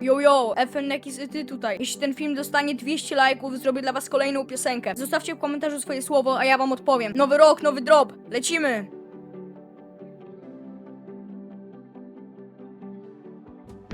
Yo, yo, FNX i ty tutaj. Jeśli ten film dostanie 200 lajków, zrobię dla was kolejną piosenkę. Zostawcie w komentarzu swoje słowo, a ja wam odpowiem. Nowy rok, nowy drop. Lecimy!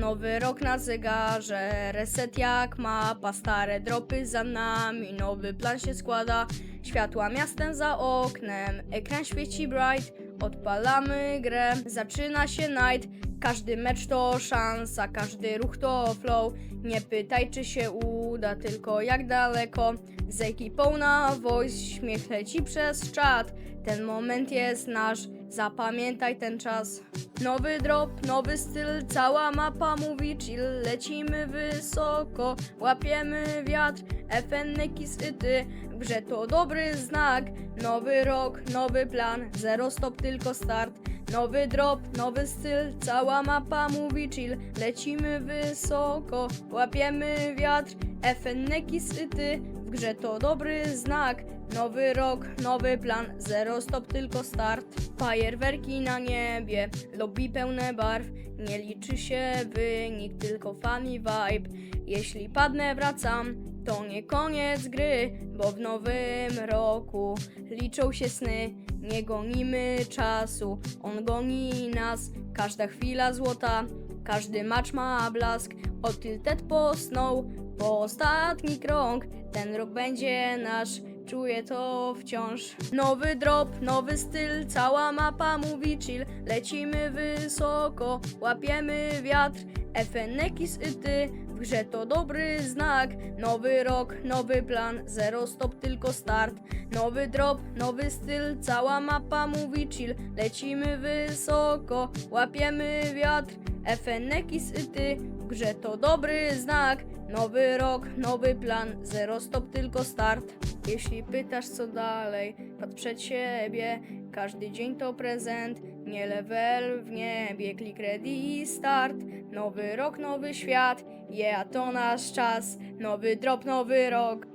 Nowy rok na zegarze, reset jak mapa, stare dropy za nami, nowy plan się składa, światła miastem za oknem, ekran świeci bright, odpalamy grę, zaczyna się night, każdy mecz to szansa, każdy ruch to flow, nie pytaj czy się uda, tylko jak daleko, z ekipą na voice, śmiech leci przez czat, ten moment jest nasz, zapamiętaj ten czas. Nowy drop, nowy styl, cała mapa mówi chill, lecimy wysoko, łapiemy wiatr, FNX i ty, w grze to dobry znak, nowy rok, nowy plan, zero stop, tylko start, nowy drop, nowy styl, cała mapa mówi chill, lecimy wysoko, łapiemy wiatr, FNX i ty, w grze to dobry znak, nowy rok, nowy plan, zero stop, tylko start, fajerwerki na niebie, lobby pełne barw, nie liczy się wynik, tylko i vibe. Jeśli padnę, wracam, to nie koniec gry, bo w nowym roku liczą się sny. Nie gonimy czasu, on goni nas. Każda chwila złota, każdy match ma blask. Od Tilted po Snow, ostatni krąg, ten rok będzie nasz. Czuję to wciąż. Nowy drop, nowy styl, cała mapa mówi chill. Lecimy wysoko, łapiemy wiatr. FNX i ty, w grze to dobry znak. Nowy rok, nowy plan, zero stop, tylko start. Nowy drop, nowy styl, cała mapa mówi chill. Lecimy wysoko, łapiemy wiatr. FNX i ty, w grze to dobry znak. Nowy rok, nowy plan, zero stop, tylko start. Jeśli pytasz co dalej, patrz przed siebie. Każdy dzień to prezent, nie level w niebie. Klik ready i start. Nowy rok, nowy świat, yeah, to nasz czas. Nowy drop, nowy rok,